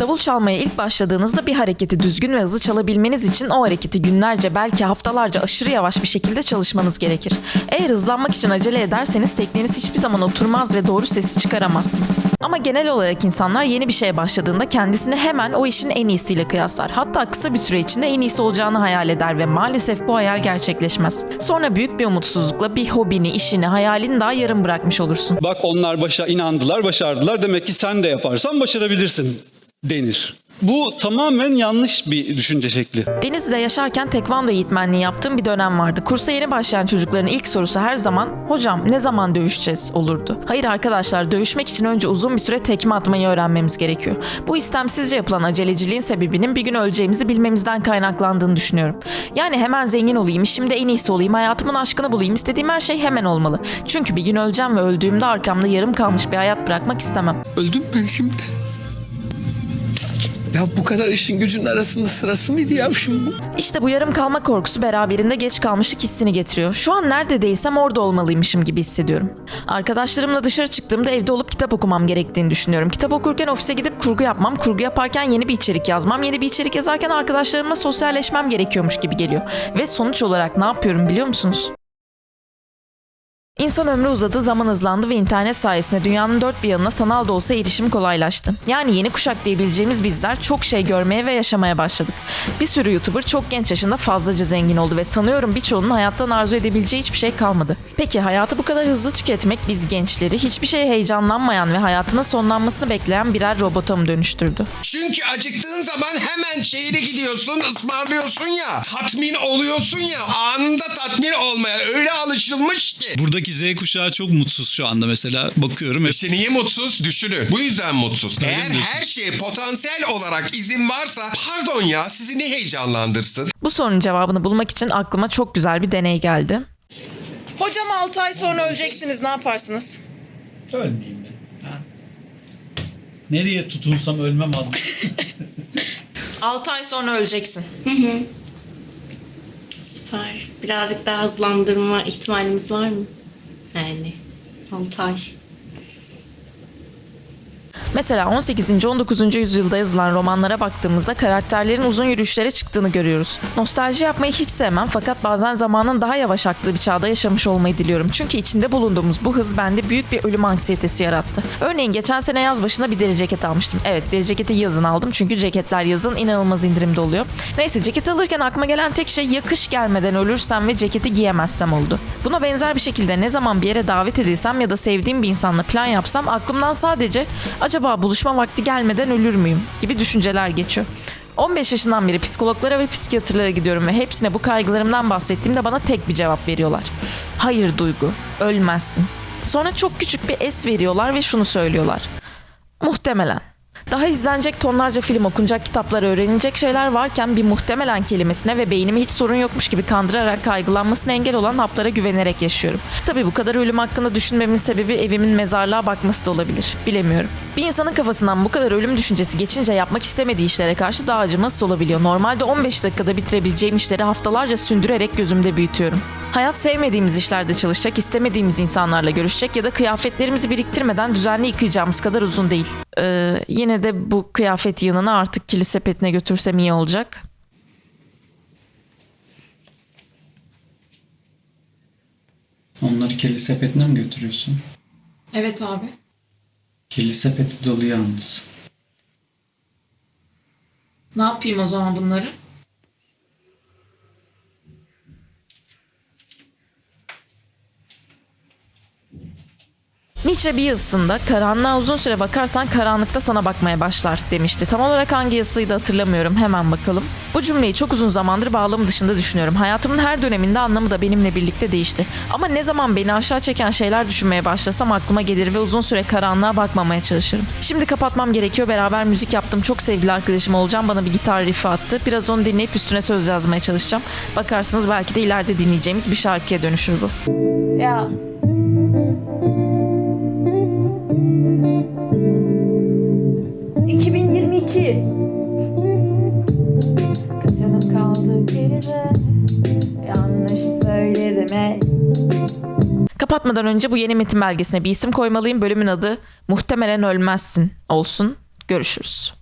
Davul çalmaya ilk başladığınızda bir hareketi düzgün ve hızlı çalabilmeniz için o hareketi günlerce belki haftalarca aşırı yavaş bir şekilde çalışmanız gerekir. Eğer hızlanmak için acele ederseniz tekniğiniz hiçbir zaman oturmaz ve doğru sesi çıkaramazsınız. Ama genel olarak insanlar yeni bir şeye başladığında kendisini hemen o işin en iyisiyle kıyaslar. Hatta kısa bir süre içinde en iyisi olacağını hayal eder ve maalesef bu hayal gerçekleşmez. Sonra büyük bir umutsuzlukla bir hobini, işini, hayalini daha yarım bırakmış olursun. Bak onlar başa inandılar, başardılar. Demek ki sen de yaparsan başarabilirsin denir. Bu tamamen yanlış bir düşünce şekli. Denizli'de yaşarken tekvando eğitmenliği yaptığım bir dönem vardı. Kursa yeni başlayan çocukların ilk sorusu her zaman "Hocam ne zaman dövüşeceğiz?" olurdu. Hayır arkadaşlar, dövüşmek için önce uzun bir süre tekme atmayı öğrenmemiz gerekiyor. Bu istemsizce yapılan aceleciliğin sebebinin bir gün öleceğimizi bilmemizden kaynaklandığını düşünüyorum. Yani hemen zengin olayım, işimde en iyisi olayım, hayatımın aşkını bulayım, istediğim her şey hemen olmalı. Çünkü bir gün öleceğim ve öldüğümde arkamda yarım kalmış bir hayat bırakmak istemem. Öldüm ben şimdi. Ya bu kadar işin gücün arasında sırası mıydı ya şimdi bu? İşte bu yarım kalma korkusu beraberinde geç kalmışlık hissini getiriyor. Şu an nerede değilsem orada olmalıymışım gibi hissediyorum. Arkadaşlarımla dışarı çıktığımda evde olup kitap okumam gerektiğini düşünüyorum. Kitap okurken ofise gidip kurgu yapmam, kurgu yaparken yeni bir içerik yazmam, yeni bir içerik yazarken arkadaşlarımla sosyalleşmem gerekiyormuş gibi geliyor. Ve sonuç olarak ne yapıyorum biliyor musunuz? İnsan ömrü uzadı, zaman hızlandı ve internet sayesinde dünyanın dört bir yanına sanal da olsa erişim kolaylaştı. Yani yeni kuşak diyebileceğimiz bizler çok şey görmeye ve yaşamaya başladık. Bir sürü YouTuber çok genç yaşında fazlaca zengin oldu ve sanıyorum birçoğunun hayattan arzu edebileceği hiçbir şey kalmadı. Peki hayatı bu kadar hızlı tüketmek biz gençleri hiçbir şeye heyecanlanmayan ve hayatının sonlanmasını bekleyen birer robota mı dönüştürdü? Çünkü acıktığın zaman hemen şehre gidiyorsun, ısmarlıyorsun ya. Tatmin oluyorsun ya. Anında tatmin olmaya öyle alışılmış ki. Buradaki Z kuşağı çok mutsuz şu anda mesela. Bakıyorum. İşte niye mutsuz? Düşünün. Bu yüzden mutsuz. Öyle Eğer her şeye potansiyel olarak izin varsa pardon ya sizi ne heyecanlandırsın? Bu sorunun cevabını bulmak için aklıma çok güzel bir deney geldi. Hocam 6 ay sonra öleceksiniz ne yaparsınız? Ölmeyeyim ben. Ha? Nereye tutunsam ölmem adam. 6 ay sonra öleceksin. Süper. Birazcık daha hızlandırma ihtimalimiz var mı? Yani 6 ay. Mesela 18. 19. yüzyılda yazılan romanlara baktığımızda karakterlerin uzun yürüyüşlere çıktığını görüyoruz. Nostalji yapmayı hiç sevmem fakat bazen zamanın daha yavaş aktığı bir çağda yaşamış olmayı diliyorum. Çünkü içinde bulunduğumuz bu hız bende büyük bir ölüm anksiyetesi yarattı. Örneğin geçen sene yaz başında bir deri ceket almıştım. Evet deri ceketi yazın aldım çünkü ceketler yazın inanılmaz indirimde oluyor. Neyse ceket alırken aklıma gelen tek şey yakış gelmeden ölürsem ve ceketi giyemezsem oldu. Buna benzer bir şekilde ne zaman bir yere davet edilsem ya da sevdiğim bir insanla plan yapsam aklımdan sadece acaba buluşma vakti gelmeden ölür müyüm gibi düşünceler geçiyor. 15 yaşından beri psikologlara ve psikiyatrlara gidiyorum ve hepsine bu kaygılarımdan bahsettiğimde bana tek bir cevap veriyorlar. Hayır Duygu, ölmezsin. Sonra çok küçük bir es veriyorlar ve şunu söylüyorlar. Muhtemelen. Daha izlenecek tonlarca film okunacak kitaplar öğrenilecek şeyler varken bir muhtemelen kelimesine ve beynimi hiç sorun yokmuş gibi kandırarak kaygılanmasına engel olan haplara güvenerek yaşıyorum. Tabii bu kadar ölüm hakkında düşünmemin sebebi evimin mezarlığa bakması da olabilir. Bilemiyorum. Bir insanın kafasından bu kadar ölüm düşüncesi geçince yapmak istemediği işlere karşı daha acımasız olabiliyor. Normalde 15 dakikada bitirebileceğim işleri haftalarca sündürerek gözümde büyütüyorum. Hayat sevmediğimiz işlerde çalışacak, istemediğimiz insanlarla görüşecek ya da kıyafetlerimizi biriktirmeden düzenli yıkayacağımız kadar uzun değil. Ee, yine de bu kıyafet yığınını artık kilise sepetine götürsem iyi olacak. Onları kirli sepetine mi götürüyorsun? Evet abi. Kirli sepeti dolu yalnız. Ne yapayım o zaman bunları? Nietzsche bir yazısında karanlığa uzun süre bakarsan karanlıkta sana bakmaya başlar demişti. Tam olarak hangi yazısıydı hatırlamıyorum hemen bakalım. Bu cümleyi çok uzun zamandır bağlamı dışında düşünüyorum. Hayatımın her döneminde anlamı da benimle birlikte değişti. Ama ne zaman beni aşağı çeken şeyler düşünmeye başlasam aklıma gelir ve uzun süre karanlığa bakmamaya çalışırım. Şimdi kapatmam gerekiyor. Beraber müzik yaptım. Çok sevgili arkadaşım olacağım. Bana bir gitar riffi attı. Biraz onu dinleyip üstüne söz yazmaya çalışacağım. Bakarsınız belki de ileride dinleyeceğimiz bir şarkıya dönüşür bu. Ya Canım kaldı geride Yanlış söyledim ey Kapatmadan önce bu yeni metin belgesine bir isim koymalıyım. Bölümün adı Muhtemelen Ölmezsin olsun. Görüşürüz.